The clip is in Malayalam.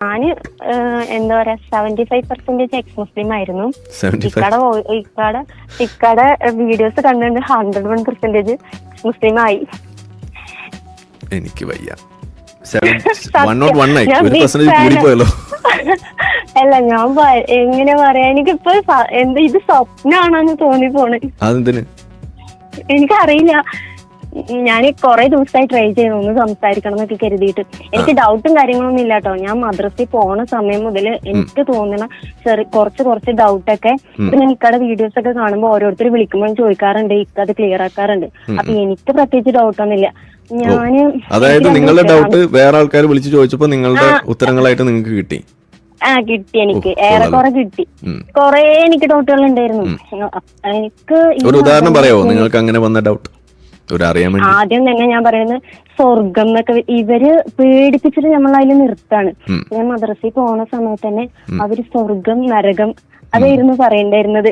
ഞാൻ എന്താ പറയാ seventy five percentage ex Muslim ആയിരുന്നു ഇക്കടെ ഇക്കടെ ഇക്കടെ വീഡിയോസ് കണ്ടുകൊണ്ട് ഹൺഡ്രഡ് വൺ പെർസെന്റേജ് മുസ്ലിം ആയി. എനിക്ക് വയ്യ. കൂടിപ്പോയല്ലോ അല്ല ഞാൻ എങ്ങനെ പറയാ എനിക്കിപ്പോ എന്താ ഇത് സ്വപ്നാണെന്ന് തോന്നി പോണേ എനിക്കറിയില്ല. ഞാൻ കുറെ ദിവസമായി ട്രൈ ചെയ്യുന്നു. ഒന്ന് സംസാരിക്കണം എന്നൊക്കെ കരുതിയിട്ട്. എനിക്ക് ഡൗട്ടും കാര്യങ്ങളൊന്നും ഇല്ല കേട്ടോ ഞാൻ മദ്രസയിൽ പോണ സമയം മുതൽ എനിക്ക് തോന്നുന്ന ചെറിയ കുറച്ച് കുറച്ച് ഡൗട്ടൊക്കെ പിന്നെ ഇക്കടെ വീഡിയോസ് ഒക്കെ കാണുമ്പോൾ ഓരോരുത്തർ വിളിക്കുമ്പോൾ ചോദിക്കാറുണ്ട്. ഇക്ക അത് ക്ലിയർ ആക്കാറുണ്ട്. അപ്പൊ എനിക്ക് പ്രത്യേകിച്ച് ഡൗട്ടൊന്നുമില്ല ഞാൻ അതായത് നിങ്ങളുടെ ഡൗട്ട് വേറെ ആൾക്കാർ വിളിച്ചു ചോദിച്ചപ്പോ നിങ്ങളുടെ ഉത്തരങ്ങളായിട്ട് നിങ്ങൾക്ക് കിട്ടി. ആ കിട്ടി എനിക്ക്. ഏറെ ഏറെക്കുറെ കിട്ടി. കൊറേ എനിക്ക് ഡൗട്ടുകൾ ഉണ്ടായിരുന്നു. എനിക്ക് ഒരു ഉദാഹരണം പറയോ നിങ്ങൾക്ക് അങ്ങനെ വന്ന ഡൗട്ട് ആദ്യം തന്നെ ഞാൻ പറയുന്നത് സ്വർഗം എന്നൊക്കെ ഇവർ പേടിപ്പിച്ചിട്ട് നമ്മൾ അതിൽ നിർത്താണ്. ഞാൻ മദ്രസയിൽ പോണ സമയത്ത് തന്നെ അവർ സ്വർഗം നരകം അതായിരുന്നു പറയണ്ടായിരുന്നത്.